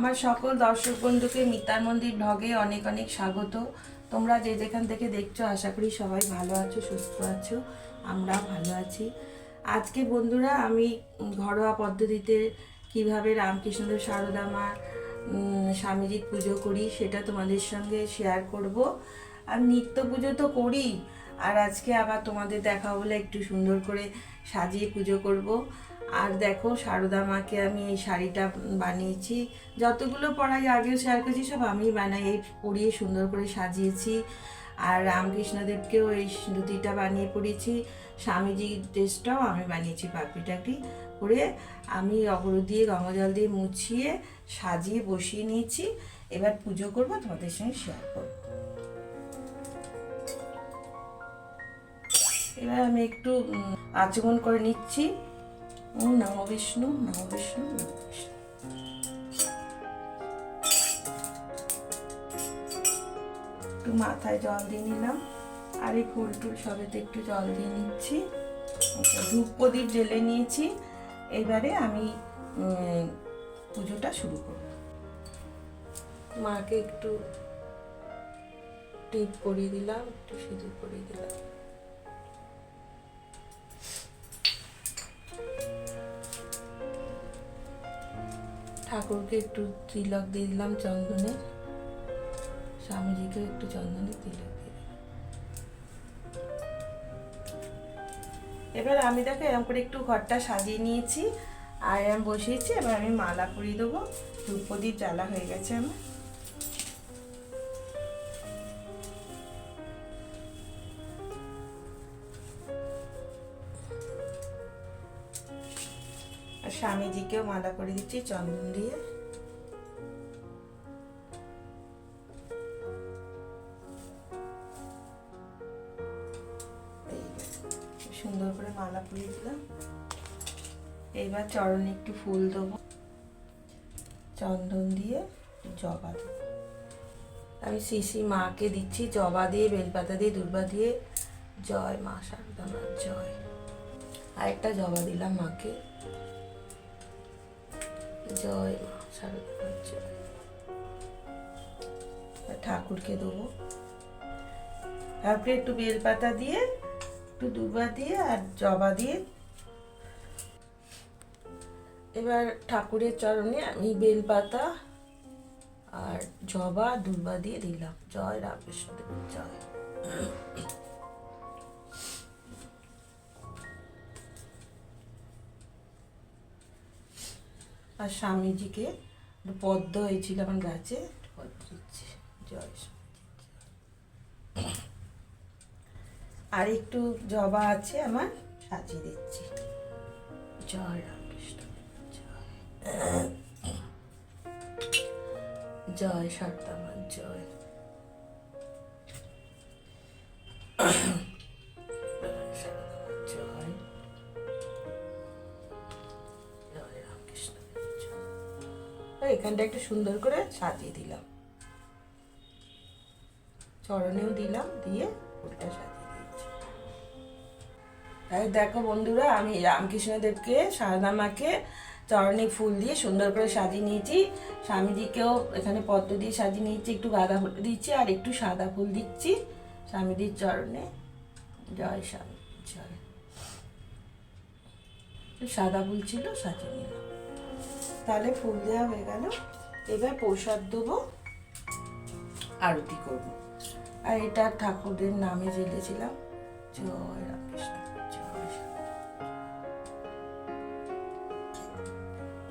আমার সকল দর্শক বন্ধুকে মিতার মন্দির ব্লগে অনেক অনেক স্বাগত। তোমরা যে যেখান থেকে দেখছ, আশা করি সবাই ভালো আছো, সুস্থ আছো আমরা ভালো আছি। আজকে বন্ধুরা, আমি ঘরোয়া পদ্ধতিতে কীভাবে রামকৃষ্ণদেব সারদা মা স্বামীজির পুজো করি সেটা তোমাদের সঙ্গে শেয়ার করব। আর নিত্য পুজো তো করি, আর আজকে আবার তোমাদের দেখা বলে একটু সুন্দর করে সাজিয়ে পুজো করব। আর দেখো, সারদা মাকে আমি এই শাড়িটা বানিয়েছি। যতগুলো পড়াই আগেও শেয়ার করেছি, সব আমি বানাই। এই পরিয়ে সুন্দর করে সাজিয়েছি। আর রামকৃষ্ণদেবকেও এই ধুতিটা বানিয়ে পড়েছি স্বামীজির ড্রেসটাও আমি বানিয়েছি পাপড়ি টাকড়ি করে আমি অগরু দিয়ে গঙ্গা জল দিয়ে মুছিয়ে, সাজিয়ে বসিয়ে নিয়েছি। এবার পুজো করব, তোমাদের সঙ্গে শেয়ার করব। এবার আমি একটু আচমন করে নিচ্ছি। ওম নম বিষ্ণু নম বিষ্ণু নম বিষ্ণু একটু মাথায় জল দিয়ে নিলাম। আর এই ফুল টুল সবেতে একটু জল দিয়ে নিচ্ছি। ধূপ প্রদীপ জেলে নিয়েছি। এবারে আমি পুজোটা শুরু করব। মাকে একটু টিপ পরিয়ে দিলাম, একটু সিঁদুর পরিয়ে দিলাম। ঠাকুরকে একটু তিলক দিয়ে দিলাম চন্দনে। স্বামীজিকে একটু চন্দনে তিলক দিয়ে এবার আমি দেখো এরকম করে একটু ঘরটা সাজিয়ে নিয়েছি, আর এরম বসিয়েছি, এবার আমি মালা পরিয়ে দেবো। ধূপদীপ জ্বালা হয়ে গেছে আমার। স্বামীজিকেও মালা করে দিচ্ছি, চন্দন দিয়ে। সুন্দর করে মালা পরিয়ে দিলাম। এইবার চরণে একটু ফুল দেবো। চন্দন দিয়ে জবা আমি শিশি মাকে দিচ্ছি জবা দিয়ে, বেলপাতা দিয়ে, দুর্বা দিয়ে। জয় মা শারদা জয়। আরেকটা জবা দিলাম মাকে। জয় মা শারদা মা জয় ঠাকুরকে দেবো। তারপরে একটু বেলপাতা দিয়ে, একটু দুর্বা দিয়ে আর জবা দিয়ে। এবার ঠাকুরের চরণে আমি বেলপাতা আর জবা, দুর্বা দিয়ে দিলাম। জয় রামকৃষ্ণ দেব, জয়। আর স্বামীজিকে পদ্ম হয়েছিল আমার গাছে পদ্ম দিচ্ছে। জয় আর একটু জবা আছে আমার, সাজিয়ে দিচ্ছি। জয় রামকৃষ্ণ। জয়। জয় জয় জয়। এখানটা একটু সুন্দর করে সাজিয়ে দিলাম। চরণেও দিলাম, দিয়ে ফুলটা সাজিয়ে দিয়েছি। দেখো বন্ধুরা, আমি রামকৃষ্ণদেবকে সারদা মাকে চরণে ফুল দিয়ে সুন্দর করে সাজিয়ে নিয়েছি। স্বামীজিকেও এখানে পদ্ম দিয়ে সাজিয়ে নিয়েছি, একটু গাঁদা ফুল দিচ্ছি আর একটু সাদা ফুল দিচ্ছি স্বামীজির চরণে। জয় স্বামী, জয়। সাদা ফুল ছিল, সাজিয়ে নিলাম। তাহলে ফুল দেওয়া হয়ে গেল। এবার প্রসাদ দেবো, আরতি করব। আর এটা ঠাকুরের নামে জেলেছিলাম। জয় রামকৃষ্ণ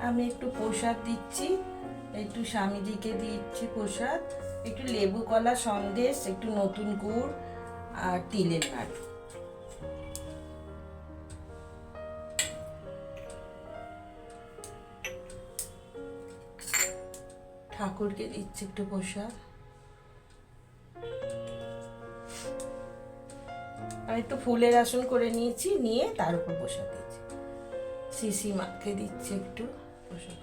আমি একটু প্রসাদ দিচ্ছি, একটু স্বামীজিকে দিচ্ছি প্রসাদ, একটু লেবু কলা সন্দেশ, একটু নতুন গুড় আর তিলের নাড়ু ঠাকুরকে দিচ্ছি একটু প্রসাদ। আমি একটু ফুলের আসন করে নিয়েছি, নিয়ে তার উপর প্রসাদ দিচ্ছি। শিশি মাকে দিচ্ছি একটু প্রসাদ।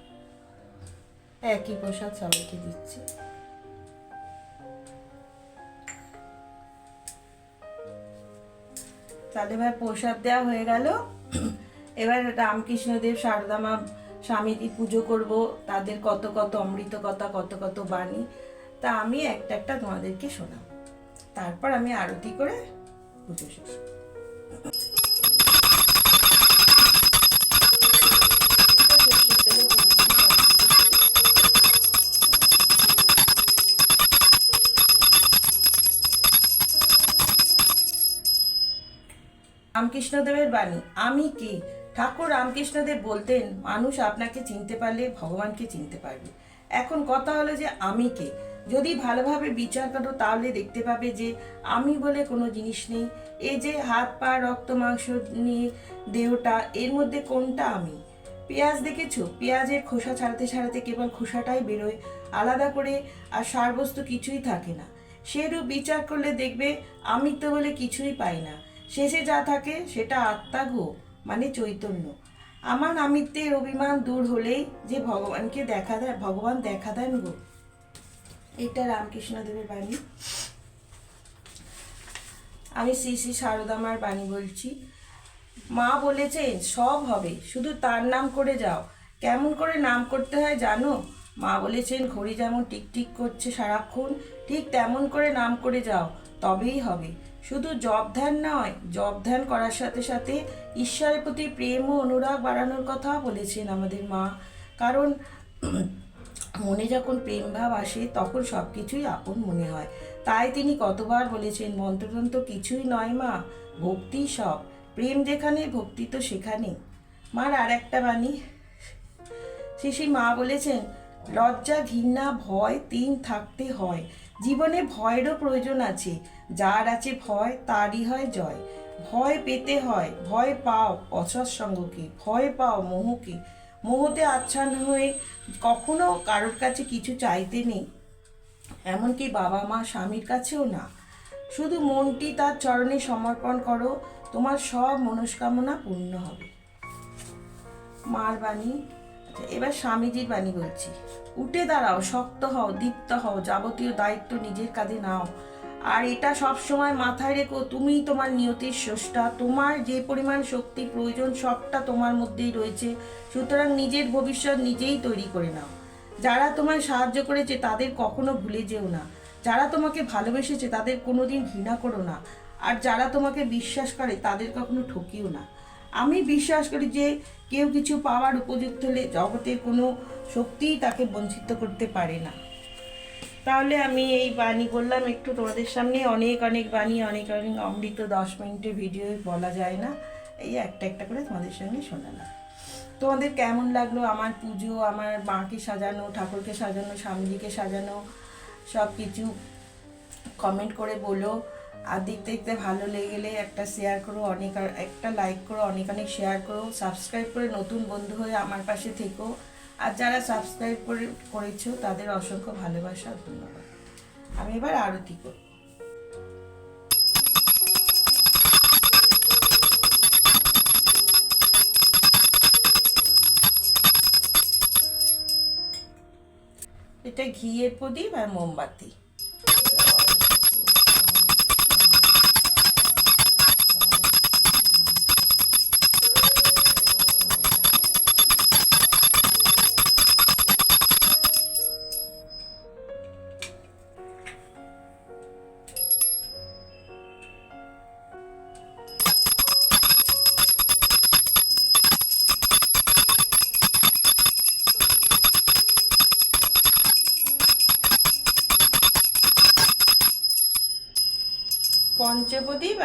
একই প্রসাদ সবাইকে দিচ্ছি। তাহলে ভাই প্রসাদ দেওয়া হয়ে গেল। এবার রামকৃষ্ণদেব সারদা মা স্বামীজি পুজো করব, তাদের কত কত অমৃত কথা কত কত বাণী, তা আমি একটা একটা তোমাদেরকে শোনাব। তারপর আমি আরতি করে পুজো শেষ রামকৃষ্ণদেবের বাণী, আমি কি? ঠাকুর রামকৃষ্ণদেব বলতেন, মানুষ আপনাকে চিনতে পারলে ভগবানকে চিনতে পারবে। এখন কথা হলো যে আমি কে? যদি ভালোভাবে বিচার করো, তাহলে দেখতে পাবে যে আমি বলে কোনো জিনিস নেই। এই যে হাত, পা, রক্ত, মাংস নিয়ে দেহটা, এর মধ্যে কোনটা আমি? পেঁয়াজ দেখেছ? পেঁয়াজের খোসা ছাড়াতে ছাড়াতে কেবল খোসাটাই বেরোয় আলাদা করে আর সারবস্তু কিছুই থাকে না। সেরূপ বিচার করলে দেখবে, আমি তো বলে কিছুই পাই না। শেষে যা থাকে সেটা আত্মা গো। মানে চৈতন্য। আমার আমিত্বের অভিমান দূর হলেই যে ভগবানকে দেখা দেয়, ভগবান দেখা দেন গো। এটা রামকৃষ্ণদেবের বাণী। আমি শ্রী শ্রী শারদামার বাণী বলছি। মা বলেছেন, সব হবে, শুধু তার নাম করে যাও। কেমন করে নাম করতে হয় জানো? মা বলেছেন, ঘড়ি যেমন টিকটিক করছে সারাক্ষণ, ঠিক তেমন করে নাম করে যাও, তবেই হবে। শুধু জব ধ্যান নয়, জব ধ্যান করার সাথে সাথে ঈশ্বরের প্রতি প্রেম ও অনুরাগ বাড়ানোর কথা বলেছেন আমাদের মা। কারণ মনে যখন প্রেম ভাব আসে, তখন সব কিছুই আপন মনে হয়। তাই তিনি কতবার বলেছেন, মন্ত্রতন্ত্র কিছুই নয় মা, ভক্তি সব। প্রেম যেখানে, ভক্তি তো সেখানে মার আর একটা বাণী। শিশি মা বলেছেন, লজ্জা, ঘৃণা, ভয় তিন থাকতে হয়। জীবনে ভয়েরও প্রয়োজন আছে। যার আছে ভয়, তারই হয় জয়। ভয় পেতে হয়, ভয় পাও অসৎসঙ্গকে ভয় পাও মোহকে। মোহতে আচ্ছন্ন হয়ে কখনো কারোর কাছে কিছু চাইতে নেই। এমনকি বাবা মা স্বামীর কাছেও না। শুধু মনটি তার চরণে সমর্পণ করো, তোমার সব মনস্কামনা পূর্ণ হবে। মার বাণী এবার স্বামীজির বাণী বলছি, উঠে দাঁড়াও, শক্ত হও, দীপ্ত হও, যাবতীয় দায়িত্ব নিজের কাঁধে নাও। আর এটা সব সময় মাথায় রেখো তুমিই তোমার নিয়তির স্রষ্টা, তোমার যে পরিমাণ শক্তি প্রয়োজন সবটা তোমার মধ্যেই রয়েছে, সুতরাং নিজের ভবিষ্যৎ নিজেই তৈরি করে নাও। যারা তোমায় সাহায্য করেছে তাদের কখনো ভুলে যেও না। যারা তোমাকে ভালোবেসেছে তাদের কোনোদিন ঘৃণা করো না। আর যারা তোমাকে বিশ্বাস করে তাদের কখনো ঠকিও না। আমি বিশ্বাস করি যে কেউ কিছু পাওয়ার উপযুক্ত হলে জগতের কোনো শক্তিই তাকে বঞ্চিত করতে পারে না। তাহলে আমি এই বাণী বললাম, একটু তোমাদের সামনে অনেক অনেক বাণী, অনেক অনেক অমৃত দশ মিনিটের ভিডিও বলা যায় না। এই একটা একটা করে তোমাদের সঙ্গে শোনালাম। তোমাদের কেমন লাগল আমার পুজো, আমার মাকে সাজানো, ঠাকুরকে সাজানো, স্বামীজিকে সাজানো সব কিছু কমেন্ট করে বলো। আর দেখতে দেখতে ভালো লেগে গেলে একটা শেয়ার করো, অনেক একটা লাইক করো অনেক অনেক শেয়ার করো সাবস্ক্রাইব করে নতুন বন্ধু হয়ে আমার পাশে থেকো। আর যারা সাবস্ক্রাইব করে, করেছ তাদের অসংখ্য ভালোবাসা, ধন্যবাদ। আমি এবার আরতি করব এটা ঘিয়ের প্রদীপ আর মোমবাতি।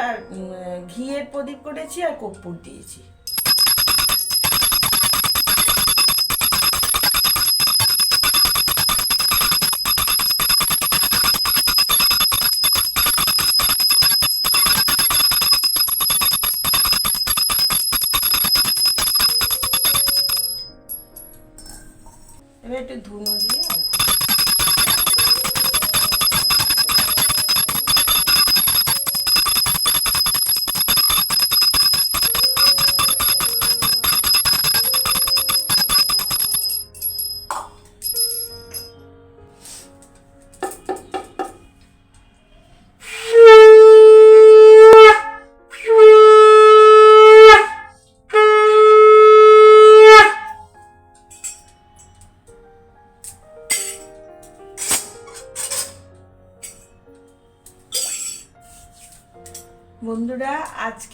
আর ঘিয়ের প্রদীপ করেছি আর কর্পূর দিয়েছি।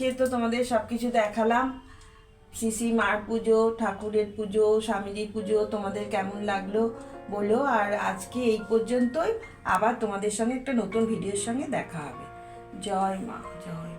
আজকে তো তোমাদের সব কিছু দেখালাম শ্রী মার পুজো, ঠাকুরের পুজো, স্বামীজির পুজো তোমাদের কেমন লাগল বলো। আর আজকে এই পর্যন্তই। আবার তোমাদের সঙ্গে একটা নতুন ভিডিওর সঙ্গে দেখা হবে। জয় মা, জয়।